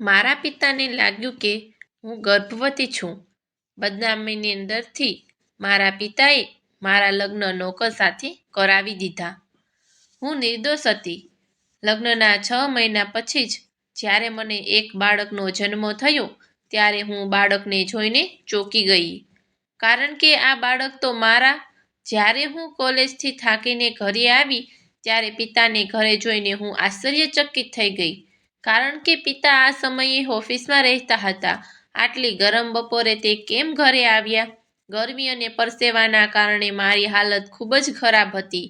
મારા પિતાને લાગ્યું કે હું ગર્ભવતી છું. બદનામીની અંદરથી મારા પિતાએ મારા લગ્ન નોકર સાથે કરાવી દીધા. હું નિર્દોષ હતી. લગ્નના છ મહિના પછી જ જ્યારે મને એક બાળકનો જન્મ થયો ત્યારે હું બાળકને જોઈને ચોંકી ગઈ. કારણ કે આ બાળક તો મારા જ્યારે હું કોલેજથી થાકીને ઘરે આવી ત્યારે પિતાને ઘરે જોઈને હું આશ્ચર્યચકિત થઈ ગઈ. કારણ કે પિતા આ સમયે ઓફિસમાં રહેતા હતા. આટલી ગરમ બપોરે તે કેમ ઘરે આવ્યા? ગરમી અને પરસેવાના કારણે મારી હાલત ખૂબ જ ખરાબ હતી.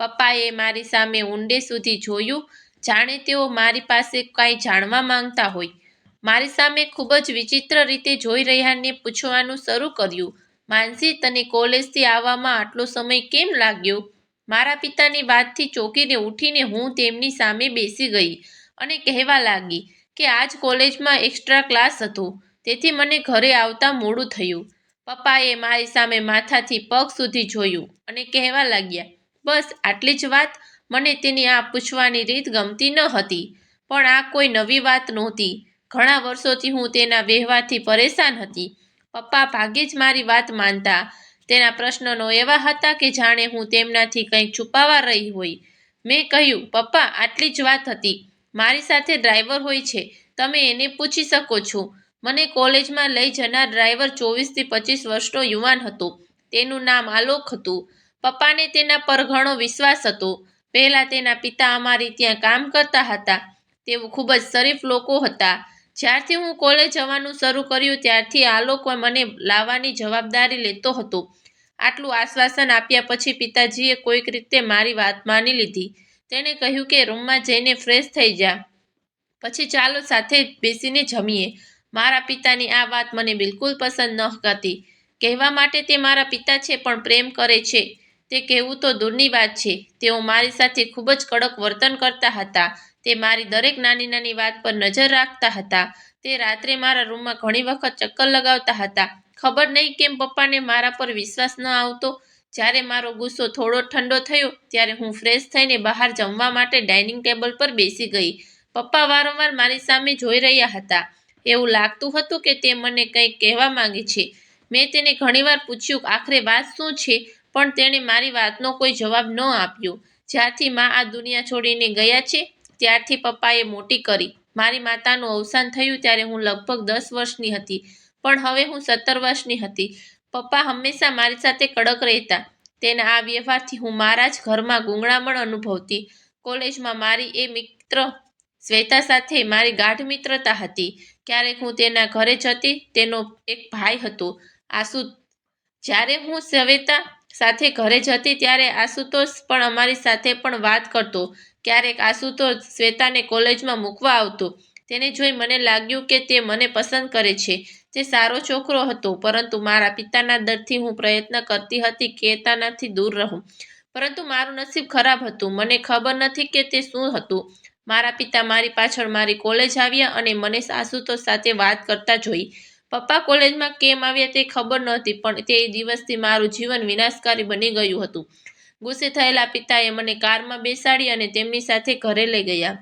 પપ્પાએ મારી સામે ઊંડે સુધી જોયું જાણે તેઓ મારી પાસે કાંઈ જાણવા માંગતા હોય. મારી સામે ખૂબ જ વિચિત્ર રીતે જોઈ રહ્યાને પૂછવાનું શરૂ કર્યું, માનસી તને કોલેજથી આવવામાં આટલો સમય કેમ લાગ્યો? મારા પિતાની વાતથી ચોંકીને ઉઠીને હું તેમની સામે બેસી ગઈ અને કહેવા લાગી કે આજ કોલેજમાં એક્સ્ટ્રા ક્લાસ હતો તેથી મને ઘરે આવતા મોડું થયું. પપ્પાએ મારી સામે માથાથી પગ સુધી જોયું અને કહેવા લાગ્યા, બસ આટલી જ વાત? મને તેની આ પૂછવાની રીત ગમતી ન હતી. પણ આ કોઈ નવી વાત નહોતી. ઘણા વર્ષોથી હું તેના વ્યવહારથી પરેશાન હતી. પપ્પા ભાગ્યે જ મારી વાત માનતા. તેના પ્રશ્નો એવા હતા કે જાણે હું તેમનાથી કંઈક છુપાવા રહી હોય. મેં કહ્યું, પપ્પા આટલી જ વાત હતી. મારી સાથે ડ્રાઈવર હોય છે તમે એને પૂછી શકો છો. મને કોલેજમાં લઈ જનાર ડ્રાઈવર ચોવીસથી પચીસ વર્ષનો યુવાન હતો. તેનું નામ આલોક હતું. પપ્પાને તેના પર ઘણો વિશ્વાસ હતો. પહેલાં તેના પિતા અમારી ત્યાં કામ કરતા હતા. તેઓ ખૂબ જ શરીફ લોકો હતા. જ્યારથી હું કોલેજ જવાનું શરૂ કર્યું ત્યારથી આલોક મને લાવવાની જવાબદારી લેતો હતો. આટલું આશ્વાસન આપ્યા પછી પિતાજીએ કોઈક રીતે મારી વાત માની લીધી. તેણે કહ્યું કે રૂમમાં જઈને ફ્રેશ થઈ જા. પછી ચાલો સાથે બેસીને જમીએ. મારા પિતાની આ વાત મને બિલકુલ પસંદ ન હતી કહેવા માટે તે મારા પિતા છે પણ પ્રેમ કરે છે તે કહેવું તો દૂરની વાત છે. તેઓ મારી સાથે ખૂબ જ કડક વર્તન કરતા હતા. તે મારી દરેક નાની નાની વાત પર નજર રાખતા હતા. તે રાત્રે મારા રૂમમાં ઘણી વખત ચક્કર લગાવતા હતા. ખબર નહીં કેમ પપ્પાને મારા પર વિશ્વાસ ન આવતો. જ્યારે મારો ગુસ્સો થોડો ઠંડો થયો ત્યારે હું ફ્રેશ થઈને બહાર જમવા માટે ડાઇનિંગ ટેબલ પર બેસી ગઈ. પપ્પા વારંવાર મારી સામે જોઈ રહ્યા હતા. એવું લાગતું હતું કે તે મને કંઈક કહેવા માંગે છે. મેં તેને ઘણીવાર પૂછ્યું, આખરે વાત શું છે પણ તેણે મારી વાતનો કોઈ જવાબ ન આપ્યો. જ્યારથી મા આ દુનિયા છોડીને ગયા છે, ત્યારથી પપ્પાએ મોટી કરી. મારી માતાનું અવસાન થયું ત્યારે હું લગભગ દસ વર્ષની હતી, પણ હવે હું સત્તર વર્ષની હતી. પપ્પા હંમેશા મારી સાથે કડક રહેતા. તેના આ વ્યવહારથી હું મારા જ ઘરમાં ગૂંગળામણ અનુભવતી. કોલેજમાં મારી એ મિત્ર શ્વેતા સાથે મારી ગાઢ મિત્રતા હતી. ક્યારેક હું તેના ઘરે જતી તેનો એક ભાઈ હતો, આશુ. જ્યારે હું શ્વેતા સાથે ઘરે જતી ત્યારે આશુતોષ પણ અમારી સાથે પણ વાત કરતો. ક્યારેક આશુતોષ શ્વેતાને કોલેજમાં મૂકવા આવતો. તેને જોઈ મને લાગ્યું કે તે મને પસંદ કરે છે. તે સારો છોકરો હતો, પરંતુ મારા પિતાના ડરથી હું પ્રયત્ન કરતી હતી કે તેનાથી દૂર રહું. પરંતુ મારું નસીબ ખરાબ હતું. મને ખબર નથી કે તે શું હતું. મારા પિતા મારી પાછળ મારી કોલેજ આવ્યા અને મને આશુતોષ સાથે વાત કરતા જોઈ. પપ્પા કોલેજમાં કેમ આવ્યા તે ખબર નહોતી, પણ તે દિવસથી મારું જીવન વિનાશકારી બની ગયું હતું. ગુસ્સે થયેલા પિતાએ મને કારમાં બેસાડી અને તેમની સાથે ઘરે લઈ ગયા.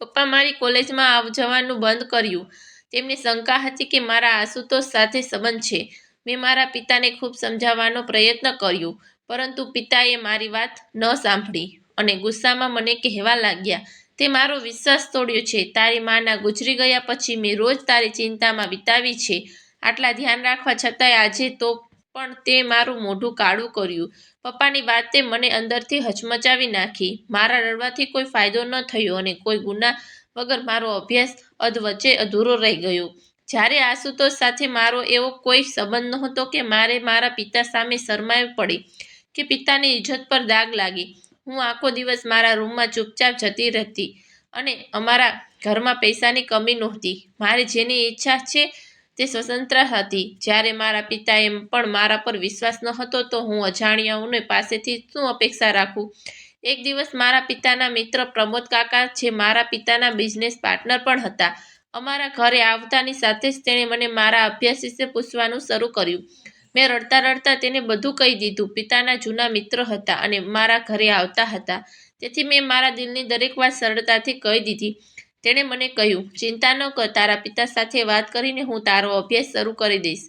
પપ્પા મારી કોલેજમાં આવ જવાનું બંધ કર્યું. તેમને શંકા હતી કે મારા આશુતોષ સાથે સંબંધ છે. મેં મારા પિતાને ખૂબ સમજાવવાનો પ્રયત્ન કર્યો પરંતુ પિતાએ મારી વાત ન સાંભળી અને ગુસ્સામાં મને કહેવા લાગ્યા, તે મારો વિશ્વાસ તોડ્યો છે. તારી માના ગુજરી ગયા પછી મેં રોજ તારી ચિંતામાં વિતાવી છે. આટલા ધ્યાન રાખવા છતાંય આજે તો પણ તે મારું મોઢું કાળું કર્યું. પપ્પાની વાતે મને અંદરથી હચમચાવી નાખી. મારા રડવાથી કોઈ ફાયદો ન થયો અને કોઈ ગુના વગર મારો અભ્યાસ અધવચ્ચે અધૂરો રહી ગયો. જ્યારે આશુતોષ સાથે મારો એવો કોઈ સંબંધ નહોતો કે મારે મારા પિતા સામે શરમાવી પડે કે પિતાની ઇજ્જત પર દાગ લાગી હું આખો દિવસ મારા રૂમમાં ચૂપચાપ જતી રહેતી અને અમારા ઘરમાં પૈસાની કમી નહોતી. મારે જેની ઈચ્છા છે તે સ્વતંત્ર હતી. જ્યારે મારા પિતાએ પણ મારા પર વિશ્વાસ નહોતો તો હું અજાણ્યાઓને પાસેથી શું અપેક્ષા રાખું? એક દિવસ મારા પિતાના મિત્ર પ્રમોદ કાકા જે મારા પિતાના બિઝનેસ પાર્ટનર પણ હતા, અમારા ઘરે આવતાની સાથે જ તેણે મને મારા અભ્યાસ વિશે પૂછવાનું શરૂ કર્યું. મેં રડતા રડતા તેને બધું કહી દીધું. પિતાના જૂના મિત્ર હતા અને મારા ઘરે આવતા હતા તેથી મેં મારા દિલની દરેક વાત સરળતાથી કહી દીધી. તેણે મને કહ્યું ચિંતા ન કર તારા પિતા સાથે વાત કરીને હું તારો અભ્યાસ શરૂ કરી દઈશ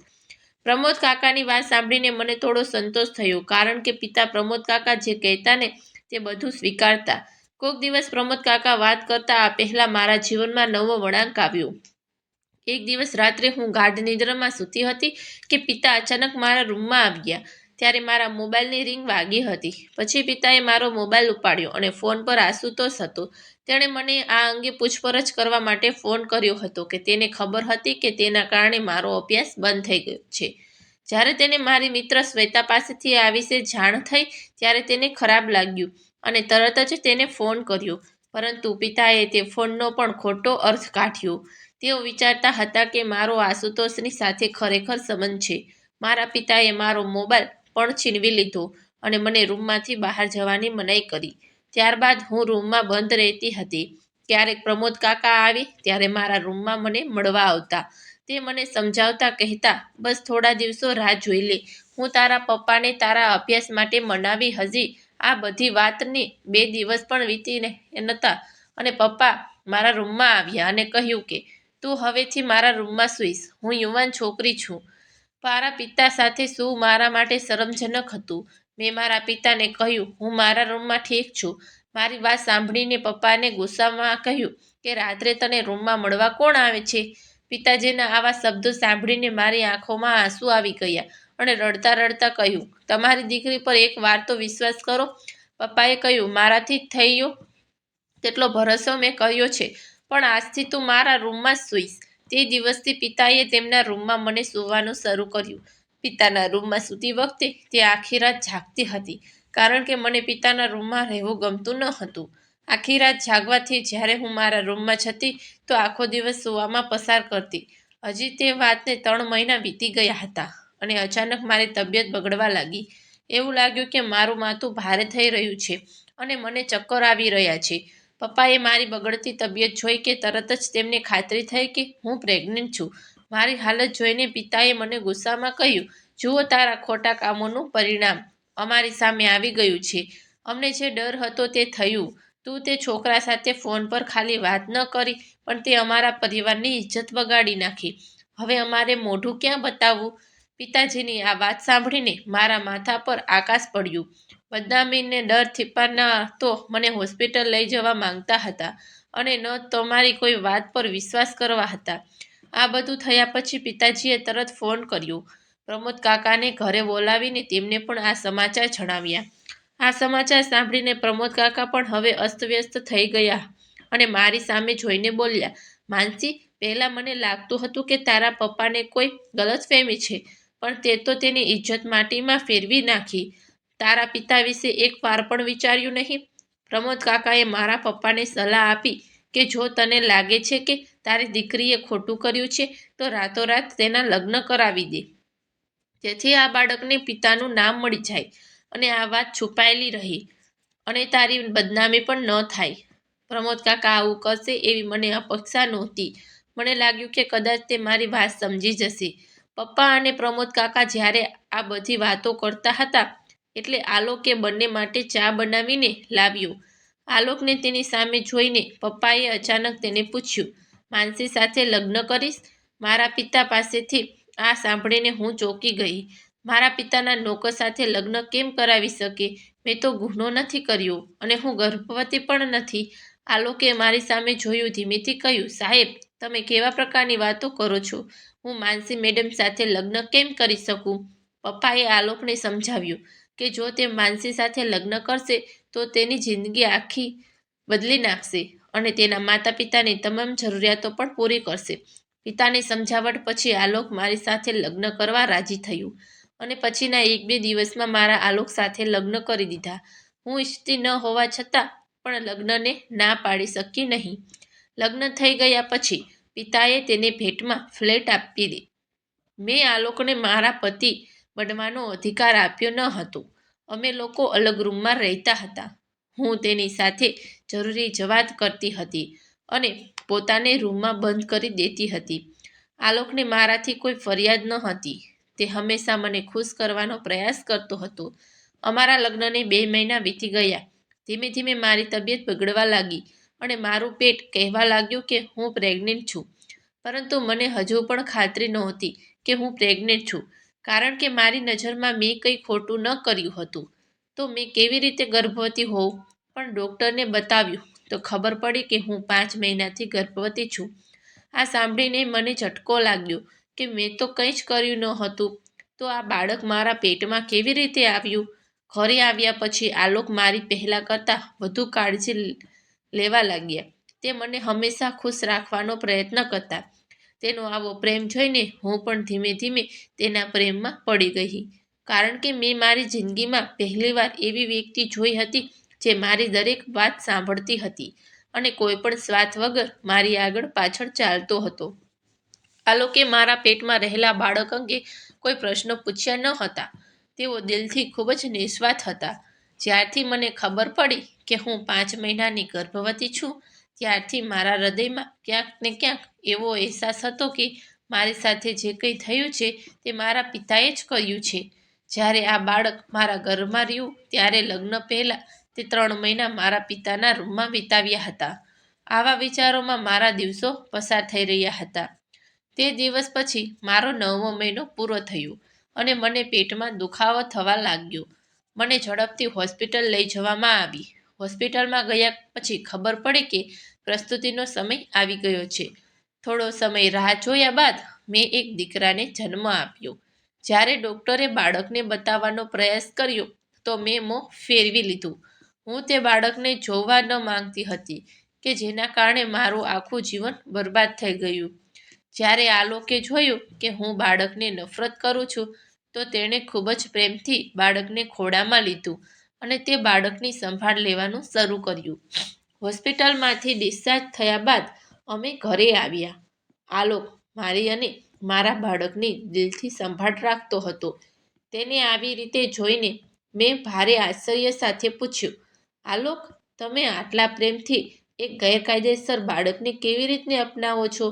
પ્રમોદ કાકાની વાત સાંભળીને મને થોડો સંતોષ થયો કારણ કે પિતા પ્રમોદ કાકા જે કહેતા ને તે બધું સ્વીકારતા. કોઈક દિવસ પ્રમોદ કાકા વાત કરતા આ પહેલા મારા જીવનમાં નવો વળાંક આવ્યો. એક દિવસ રાત્રે હું ગાઢ નિદ્રામાં સૂતી હતી કે પિતા અચાનક મારા રૂમમાં આવ્યા. ત્યારે મારા મોબાઈલની રિંગ વાગી હતી. પછી પિતાએ મારો મોબાઈલ ઉપાડ્યો અને ફોન પર આશુતોષ હતો. તેણે મને આ અંગે પૂછપરછ કરવા માટે ફોન કર્યો હતો કે તેને ખબર હતી કે તેના કારણે મારો અભ્યાસ બંધ થઈ ગયો છે. જ્યારે તેને મારી મિત્ર શ્વેતા પાસેથી આ વિશે જાણ થઈ, ત્યારે તેને ખરાબ લાગ્યું અને તરત જ તેને ફોન કર્યો. પરંતુ પિતાએ તે ફોનનો પણ ખોટો અર્થ કાઢ્યો. તેઓ વિચારતા હતા કે મારો આશુતોષની સાથે ખરેખર સંબંધ છે. મારા પિતાએ મારો મોબાઈલ પણ છીનવી લીધો અને મને રૂમમાંથી બહાર જવાની મનાઈ કરી. ત્યારબાદ હું રૂમમાં બંધ રહેતી હતી. ક્યારેક પ્રમોદ કાકા આવે, ત્યારે મારા રૂમમાં મને મળવા આવતા. તે મને સમજાવતા કહેતા, બસ થોડા દિવસો રાહ જોઈ લે. હું તારા પપ્પાને તારા અભ્યાસ માટે મનાવી હજી આ બધી વાતને બે દિવસ પણ વીતીને નહોતા અને પપ્પા મારા રૂમમાં આવ્યા અને કહ્યું કે, તું હવેથી મારા રૂમમાં સૂઈશ. હું યુવાન છોકરી છું. મારા પિતા સાથે શું મારા માટે શરમજનક હતું? મેં મારા પિતાને કહ્યું, હું મારા રૂમમાં ઠીક છું. મારી વાત સાંભળીને પપ્પાને ગુસ્સામાં કહ્યું કે, રાત્રે તને રૂમમાં મળવા કોણ આવે છે? પિતાજીના આવા શબ્દો સાંભળીને મારી આંખોમાં આંસુ આવી ગયા અને રડતા રડતા કહ્યું, તમારી દીકરી પર એક વાર તો વિશ્વાસ કરો. પપ્પાએ કહ્યું, મારાથી જ થઈ ગયો તેટલો ભરોસો મેં કર્યો છે, પણ આજથી તું મારા રૂમમાં સૂઈશ. તે દિવસથી પિતાએ તેમના રૂમમાં મને સૂવાનું શરૂ કર્યું. પિતાના રૂમમાં સૂતી વખતે તે આખી રાત જાગતી હતી, કારણ કે મને પિતાના રૂમમાં રહેવું ગમતું ન હતું. આખી રાત જાગવાથી જ્યારે હું મારા રૂમમાં જતી તો આખો દિવસ સૂવામાં પસાર કરતી. હજી તે વાતને ત્રણ મહિના વીતી ગયા હતા અને અચાનક મારી તબિયત બગડવા લાગી. એવું લાગ્યું કે મારું માથું ભારે થઈ રહ્યું છે અને મને ચક્કર આવી રહ્યા છે. પપ્પાએ મારી બગડતી તબિયત જોઈ કે તરત જ તેમને ખાતરી થઈ કે હું પ્રેગ્નન્ટ છું. મારી હાલત જોઈને પિતાએ મને ગુસ્સામાં કહ્યું, જુઓ તારા ખોટા કામોનું પરિણામ અમારી સામે આવી ગયું છે. અમને જે ડર હતો તે થયું. તું તે છોકરા સાથે ફોન પર ખાલી વાત ન કરી, પણ તે અમારા પરિવારની ઇજ્જત બગાડી નાખી. હવે અમારે મોઢું ક્યાં બતાવવું? પિતાજીની આ વાત સાંભળીને મારા માથા પર આકાશ પડ્યું. બદનામીને ડર થીપાના તો મને હોસ્પિટલ લઈ જવા માંગતા હતા અને ન તમારી કોઈ વાત પર વિશ્વાસ કરવા હતા. આ બધું થયા પછી પિતાજીએ તરત ફોન કર્યો. પ્રમોદ કાકાને ઘરે બોલાવીને તેમને પણ આ સમાચાર જણાવ્યા. આ સમાચાર સાંભળીને પ્રમોદ કાકા પણ હવે અસ્તવ્યસ્ત થઈ ગયા અને મારી સામે જોઈને બોલ્યા, માનસી, પહેલાં મને લાગતું હતું કે તારા પપ્પાને કોઈ ગલતફહેમી છે, પણ તે તો તેની ઇજ્જત માટીમાં ફેરવી નાખી. તારા પિતા વિશે એક વાર પણ વિચાર્યું નહીં. પ્રમોદ કાકાએ મારા પપ્પાને સલાહ આપી કે જો તને લાગે છે કે તારી દીકરીએ ખોટું કર્યું છે, તો રાતોરાત તેના લગ્ન કરાવી દે. જેથી આ બાળકને પિતાનું નામ મળી જાય. અને આ વાત છુપાયેલી રહી. અને તારી બદનામી પણ ન થાય. પ્રમોદ કાકા, આવું કરશે એવી મને અપેક્ષા નહોતી. મને લાગ્યું કે કદાચ તે મારી વાત સમજી જશે. પપ્પા અને પ્રમોદ કાકા જ્યારે આ બધી વાતો કરતા હતા, એટલે આલોકે બંને માટે ચા બનાવીને લાવ્યો. આલોકને તેની સામે જોઈને પપ્પાએ અચાનક તેને પૂછ્યું, માનસી સાથે લગ્ન કરીશ? મારા પિતા પાસેથી આ સાંભળીને હું ચોંકી ગઈ. મારા પિતાના નોકર સાથે લગ્ન કેમ કરાવી શકે? મેં તો ગુનો નથી કર્યો અને હું ગર્ભવતી પણ નથી. આલોકે મારી સામે જોયું, ધીમેથી કહ્યું, સાહેબ, તમે કેવા પ્રકારની વાતો કરો છો? હું માનસી મેડમ સાથે લગ્ન કેમ કરી શકું? પપ્પાએ આલોકને સમજાવ્યું કે જો તે માનસી સાથે લગ્ન કરશે, તો તેની જિંદગી આખી બદલી નાખશે અને તેના માતા પિતાની તમામ જરૂરિયાતો પણ પૂરી કરશે. પિતાની સમજાવટ પછી આલોક મારી સાથે લગ્ન કરવા રાજી થયું. અને પછીના એક બે દિવસમાં મારા આલોક સાથે લગ્ન કરી દીધા. હું ઈચ્છતી ન હોવા છતાં પણ લગ્નને ના પાડી શકી નહીં. લગ્ન થઈ ગયા પછી પિતાએ તેને ભેટમાં ફ્લેટ આપી દે. મેં આલોકને મારા પતિ બનવાનો અધિકાર આપ્યો ન હતો. અમે લોકો અલગ રૂમમાં રહેતા હતા. હું તેની સાથે જરૂરી જવાત કરતી હતી અને પોતાને રૂમમાં બંધ કરી દેતી હતી. આલોકને મારાથી કોઈ ફરિયાદ ન હતી. તે હંમેશા મને ખુશ કરવાનો પ્રયાસ કરતો હતો. અમારા લગ્નને બે મહિના વીતી ગયા. ધીમે ધીમે મારી તબિયત બગડવા લાગી અને મારું પેટ કહેવા લાગ્યું કે હું પ્રેગ્નેન્ટ છું. પરંતુ મને હજુ પણ ખાતરી નહોતી કે હું પ્રેગ્નેન્ટ છું, કારણ કે મારી નજરમાં મેં કંઈ ખોટું ન કર્યું હતું. તો મેં કેવી રીતે ગર્ભવતી હોઉં? પણ ડૉક્ટરને બતાવ્યું, તો ખબર પડી કે હું પાંચ મહિનાથી ગર્ભવતી છું. આ સાંભળીને મને ઝટકો લાગ્યો કે મેં તો કંઈ જ કર્યું ન હતું. તો આ બાળક મારા પેટમાં કેવી રીતે આવ્યું? ઘરે આવ્યા પછી આલોક મારી પહેલાં કરતાં વધુ કાળજી લેવા લાગ્યા. તે મને હંમેશા ખુશ રાખવાનો પ્રયત્ન કરતા. તેનો આવો પ્રેમ જોઈને હું પણ ધીમે ધીમે તેના પ્રેમમાં પડી ગઈ. કારણ કે મેં મારી જિંદગીમાં પહેલીવાર એવી વ્યક્તિ જોઈ હતી જે મારી દરેક વાત સાંભળતી હતી અને કોઈ પણ સ્વાર્થ વગર મારી આગળ પાછળ ચાલતો હતો. આલોકે મારા પેટમાં રહેલા બાળક અંગે કોઈ પ્રશ્નો પૂછ્યા ન હતા. તેઓ દિલથી ખૂબ જ નિસ્વાર્થ હતા. જ્યારથી મને ખબર પડી કે હું પાંચ મહિનાની ગર્ભવતી છું, ત્યારથી મારા હૃદયમાં ક્યાંક ને ક્યાંક એવો અહેસાસ હતો કે મારી સાથે જે કંઈ થયું છે તે મારા પિતાએ જ કર્યું છે. જ્યારે આ બાળક મારા ઘરમાં રહ્યું, ત્યારે લગ્ન પહેલાં તે ત્રણ મહિના મારા પિતાના રૂમમાં વિતાવ્યા હતા. આવા વિચારોમાં મારા દિવસો પસાર થઈ રહ્યા હતા. તે દિવસ પછી મારો નવમો મહિનો પૂરો થયો અને મને પેટમાં દુખાવો થવા લાગ્યો. મને ઝડપથી હોસ્પિટલ લઈ જવામાં આવી. હોસ્પિટલમાં ગયા પછી ખબર પડી કે પ્રસ્તુતિનો સમય આવી ગયો છે. થોડો સમય રાહ જોયા બાદ મેં એક દીકરાને જન્મ આપ્યો. જ્યારે ડૉક્ટરે બાળકને બતાવવાનો પ્રયાસ કર્યો તો મેં મોં ફેરવી લીધું. હું તે બાળકને જોવા ન માંગતી હતી કે જેના કારણે મારું આખું જીવન બરબાદ થઈ ગયું. જ્યારે આલોકે જોયું કે હું બાળકને નફરત કરું છું, તો તેણે ખૂબ જ પ્રેમથી બાળકને ખોડામાં લીધું અને તે બાળકની સંભાળ લેવાનું શરૂ કર્યું. હોસ્પિટલમાંથી ડિસ્ચાર્જ થયા બાદ અમે ઘરે આવ્યા. આલોક મારી અને મારા બાળકની દિલથી સંભાળ રાખતો હતો. તેને આવી રીતે જોઈને મેં ભારે આશ્ચર્ય સાથે પૂછ્યું, આલોક, તમે આટલા પ્રેમથી એક ગેરકાયદેસર બાળકને કેવી રીતને અપનાવો છો?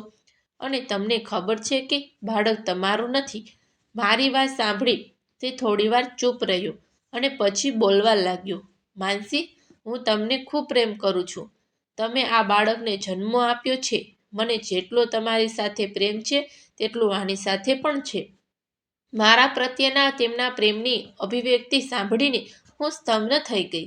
અને તમને ખબર છે કે બાળક તમારું નથી. મારી વાત સાંભળી. તે થોડીવાર ચૂપ રહ્યો અને પછી બોલવા લાગ્યો, માનસી, હું તમને ખૂબ પ્રેમ કરું છું. તમે આ બાળકને જન્મ આપ્યો છે. મને જેટલો તમારી સાથે પ્રેમ છે, તેટલું આની સાથે પણ છે. મારા પ્રત્યેના તેમના પ્રેમની અભિવ્યક્તિ સાંભળીને હું સ્તંભ થઈ ગઈ.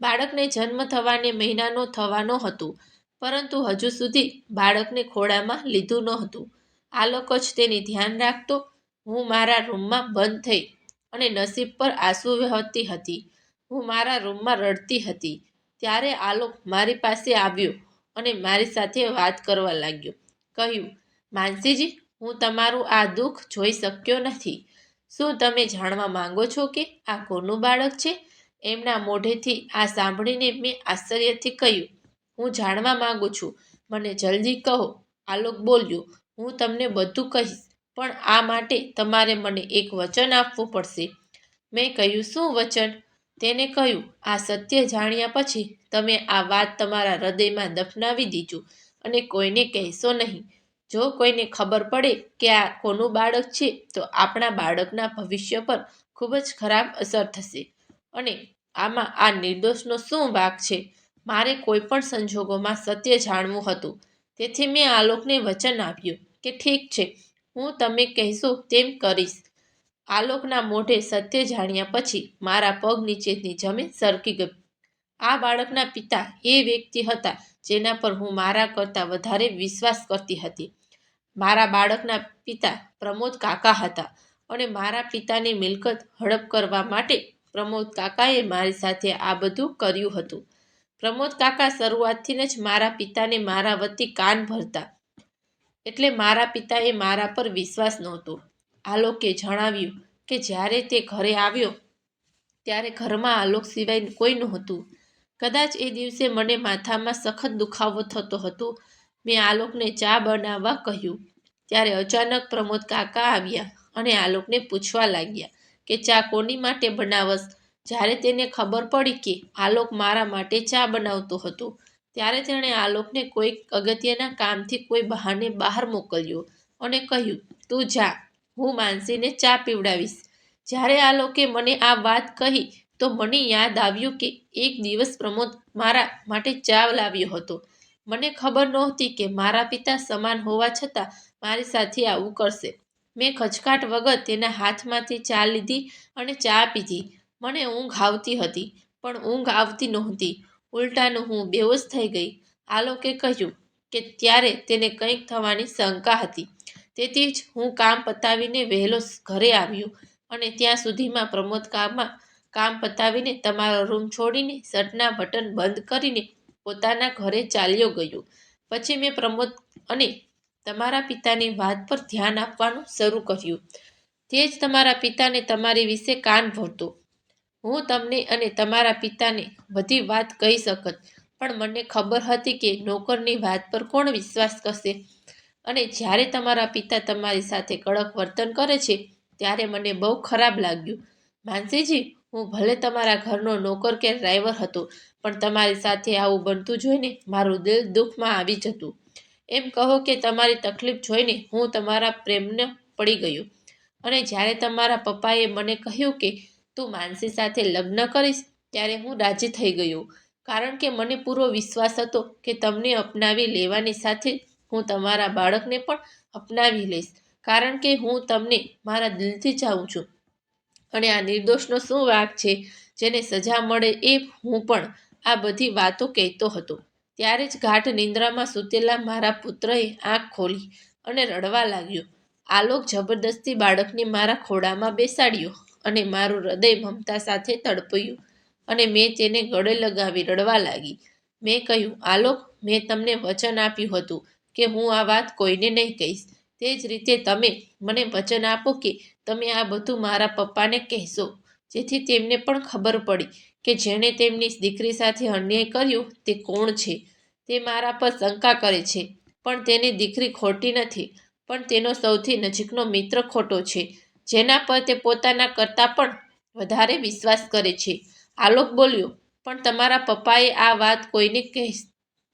બાળકને જન્મ થવાને મહિનાનો થવાનો હતો. પરંતુ હજુ સુધી બાળકને ખોળામાં લીધું ન હતું આલોક જ તેની ધ્યાન રાખતો, હું મારા રૂમમાં બંધ થઈ અને નસીબ પર આંસુ વહેતી હતી. હું મારા રૂમમાં રડતી હતી. ત્યારે આલોક મારી પાસે આવ્યો અને મારી સાથે વાત કરવા લાગ્યો. કહ્યું, માનસીજી, હું તમારું આ દુઃખ જોઈ શક્યો નથી. શું તમે જાણવા માંગો છો કે આ કોનું બાળક છે? એમના મોઢેથી આ સાંભળીને મેં આશ્ચર્યથી કહ્યું હું જાણવા માગું છું. મને જલ્દી કહો, આલોક બોલ્યો, હું તમને બધું કહીશ, પણ આ માટે તમારે મને એક વચન આપવું પડશે. મેં કહ્યું, શું વચન? તેને કહ્યું, આ સત્ય જાણ્યા પછી તમે આ વાત તમારા હૃદયમાં દફનાવી દીજો અને કોઈને કહેશો નહીં. જો કોઈને ખબર પડે કે આ કોનું બાળક છે, તો આપણા બાળકના ભવિષ્ય પર ખૂબ જ ખરાબ અસર થશે. અને આમાં આ નિર્દોષનો શું ભાગ છે? મારે કોઈ પણ સંજોગોમાં સત્ય જાણવું હતું. તેથી મેં આલોકને વચન આપ્યું કે ઠીક છે, હું તમે કહેશો તેમ કરીશ. આલોકના મોઢે સત્ય જાણ્યા પછી મારા પગ નીચેની જમીન સરકી ગઈ આ બાળકના પિતા એ વ્યક્તિ હતા જેના પર હું મારા કરતાં વધારે વિશ્વાસ કરતી હતી. મારા બાળકના પિતા પ્રમોદ કાકા હતા અને મારા પિતાની મિલકત હડપ કરવા માટે પ્રમોદ કાકાએ મારી સાથે આ બધું કર્યું હતું. પ્રમોદ કાકા શરૂઆતથી જ મારા પિતાને મારા વતી કાન ભરતા. એટલે મારા પિતાએ મારા પર વિશ્વાસ નહોતો. આલોકે જણાવ્યું કે જ્યારે તે ઘરે આવ્યો, ત્યારે ઘરમાં આલોક સિવાય કોઈ નહોતું. કદાચ એ દિવસે મને માથામાં સખત દુખાવો થતો હતો. મેં આલોકને ચા બનાવવા કહ્યું. ત્યારે અચાનક પ્રમોદ કાકા આવ્યા અને આલોકને પૂછવા લાગ્યા કે ચા કોની માટે બનાવસ જ્યારે તેને ખબર પડી કે આલોક મારા માટે ચા બનાવતો હતો, ત્યારે તેણે આલોકને કોઈક અગત્યના કામથી કોઈ બહાને બહાર મોકલ્યો અને કહ્યું, તું જા, હું માનસીને ચા પીવડાવીશ. જ્યારે આલોકે મને આ વાત કહી, તો મને યાદ આવ્યું કે એક દિવસ પ્રમોદ મારા માટે ચા લાવ્યો હતો. મને ખબર નહોતી કે મારા પિતા સમાન હોવા છતાં મારી સાથે આવું કરશે. મેં ખચકાટ વગર તેના હાથમાંથી ચા લીધી અને ચા પીધી. મને ઊંઘ આવતી હતી, પણ ઊંઘ આવતી નહોતી. ઉલટાનું હું બેહોશ થઈ ગઈ. આલોકે કહ્યું કે ત્યારે તેને કંઈક થવાની શંકા હતી. તેથી જ હું કામ પતાવીને વહેલો ઘરે આવ્યો અને ત્યાં સુધીમાં પ્રમોદ કામમાં કામ પતાવીને તમારો રૂમ છોડીને શર્ટના બટન બંધ કરીને પોતાના ઘરે ચાલ્યો ગયો. પછી મેં પ્રમોદ અને તમારા પિતાની વાત પર ધ્યાન આપવાનું શરૂ કર્યું. તે જ તમારા પિતાને તમારી વિશે કાન ભરતો. હું તમને અને તમારા પિતાને બધી વાત કહી શકત, પણ મને ખબર હતી કે નોકરની વાત પર કોણ વિશ્વાસ કરશે? અને જ્યારે તમારા પિતા તમારી સાથે કડક વર્તન કરે છે, ત્યારે મને બહુ ખરાબ લાગ્યું. માનસીજી, હું ભલે તમારા ઘરનો નોકર કે ડ્રાઈવર હતો, પણ તમારી સાથે આવું બનતું જોઈને મારું દિલ દુઃખમાં આવી જતું. એમ કહો કે તમારી તકલીફ જોઈને હું તમારા પ્રેમને પડી ગયો. અને જ્યારે તમારા પપ્પાએ મને કહ્યું કે તું માનસી સાથે લગ્ન કરીશ ત્યારે હું રાજી થઈ ગયો. કારણ કે મને પૂરો વિશ્વાસ હતો કે તમને અપનાવી લેવાની સાથે હું તમારા બાળકને પણ અપનાવી લઈશ. કારણ કે હું તમને મારા દિલથી ચાહું છું. અને આ નિર્દોષનો શું વાક છે? જેને સજા મળે એ હું પણ આ બધી વાતો કહેતો હતો. ત્યારે જ ઘાટ નિંદ્રામાં સૂતેલા મારા પુત્રએ આંખ ખોલી અને રડવા લાગ્યો. આલોક જબરદસ્તી બાળકને મારા ખોળામાં બેસાડ્યો. અને મારું હૃદય મમતા સાથે તડપયું અને મેં તેને ગળે લગાવી રડવા લાગી. મેં કહ્યું આલોક મેં તમને વચન આપ્યું હતું કે હું આ વાત કોઈને નહીં કહીશ. તે જ રીતે તમે મને વચન આપો કે તમે આ બધું મારા પપ્પાને કહેશો. જેથી તેમને પણ ખબર પડી કે જેણે તેમની દીકરી સાથે અન્યાય કર્યો તે કોણ છે. તે મારા પર શંકા કરે છે, પણ તેની દીકરી ખોટી નથી, પણ તેનો સૌથી નજીકનો મિત્ર ખોટો છે. જેના પર તે પોતાના કરતાં પણ વધારે વિશ્વાસ કરે છે. આલોક બોલ્યો, પણ તમારા પપ્પાએ આ વાત કોઈને કહે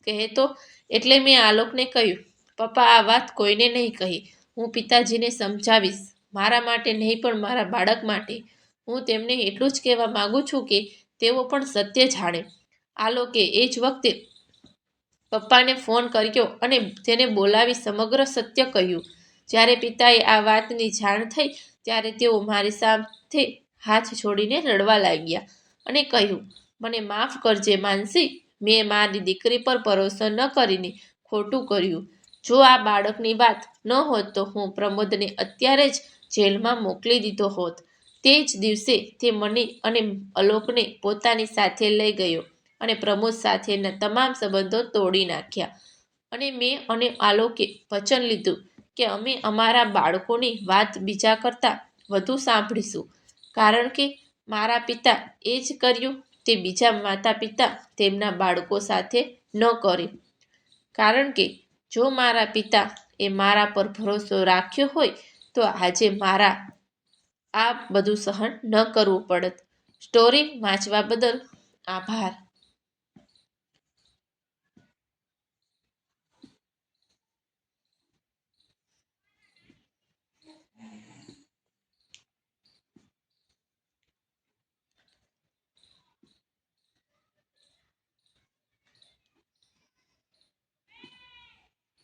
કહેતો એટલે મેં આલોકને કહ્યું, પપ્પા, આ વાત કોઈને નહીં કહી. હું પિતાજીને સમજાવીશ. મારા માટે નહીં, પણ મારા બાળક માટે. હું તેમને એટલું જ કહેવા માગું છું કે તેઓ પણ સત્ય જાણે. આલોકે એ જ વખતે પપ્પાને ફોન કર્યો અને તેને બોલાવી સમગ્ર સત્ય કહ્યું. જ્યારે પિતાએ આ વાતની જાણ થઈ ત્યારે તેઓ મારી સાથે હાથ છોડીને રડવા લાગ્યા અને કહ્યું, મને માફ કરજે માનસી, મેં મારી દીકરી પર ભરોસો ન કરીને ખોટું કર્યું. જો આ બાળકની વાત ન હોત તો હું પ્રમોદને અત્યારે જ જેલમાં મોકલી દીધો હોત. તે જ દિવસે તે મને અને અલોકને પોતાની સાથે લઈ ગયો અને પ્રમોદ સાથેના તમામ સંબંધો તોડી નાખ્યા. અને મેં અને આલોકે વચન લીધું કે અમે અમારા બાળકોની વાત બીજા કરતાં વધુ સાંભળીશું. કારણ કે મારા પિતા એ જ કર્યું તે બીજા માતા પિતા તેમના બાળકો સાથે ન કરે. કારણ કે જો મારા પિતા એ મારા પર ભરોસો રાખ્યો હોય, તો આજે મારા આ બધું સહન ન કરવું પડત. સ્ટોરી વાંચવા બદલ આભાર.